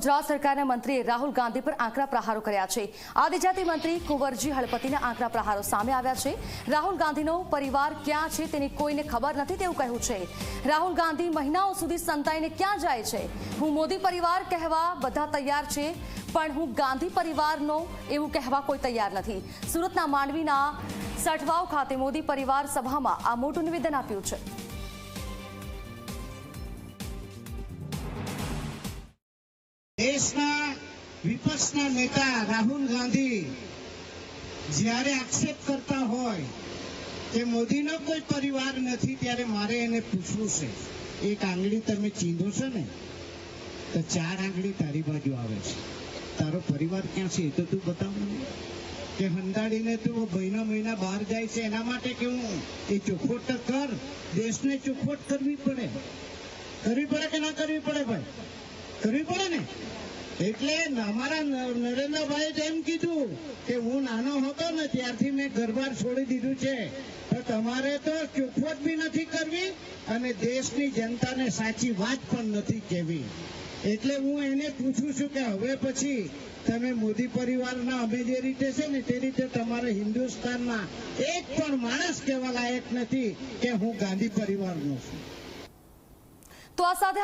ગુજરાત સરકારના મંત્રીએ રાહુલ ગાંધી પર આંકડા પ્રહારો કર્યા છે. આદિજાતિ મંત્રી કુંવરજી હળપતિના આંકડા પ્રહારો સામે આવ્યા છે. રાહુલ ગાંધીનો પરિવાર ક્યાં છે તેની કોઈને ખબર નથી તેવું કહ્યું છે. રાહુલ ગાંધી મહિનાઓ સુધી સંતાઈને ક્યાં જાય છે? હું મોદી પરિવાર કહેવા બધા તૈયાર છે, પણ હું ગાંધી પરિવારનો એવું કહેવા કોઈ તૈયાર નથી. સુરતના માંડવીના સઠવાવ ખાતે મોદી પરિવાર સભામાં આ મોટું નિવેદન આપ્યું છે. વિપક્ષના નેતા રાહુલ ગાંધી જ્યારે આક્ષેપ કરતા હોય કે મોદીનો કોઈ પરિવાર નથી, ત્યારે મારે એને પૂછવું છે. એક આંગળી તમે ચીંધો છો ને, તો ચાર આંગળી તારી બાજુ આવે છે. તારો પરિવાર ક્યાં છે એ તો તું બતાવ કે હંડાડીને તું મહિના મહિના બહાર જાય છે, એના માટે કેવું એ ચોખવટ કર. દેશને ચોખવટ કરવી પડે. કરવી પડે કે ના કરવી પડે ભાઈ? કરવી પડે ને? એટલે અમારા નરેન્દ્રભાઈએ એમ કીધું કે હું નાનો હતો ને ત્યારથી મેં ઘરબાર છોડી દીધું છે. તો તમારે તો ચૂકવટ બી નથી કરવી અને દેશની જનતાને સાચી વાત પણ નથી કહેવી. એટલે હું એને પૂછું છું કે હવે પછી તમે મોદી પરિવારના અમે જે રીતે છે ને તે રીતે તમારે હિન્દુસ્તાનમાં એક પણ માણસ કહેવા લાયક નથી કે હું ગાંધી પરિવારનો છું. તો આ સાથે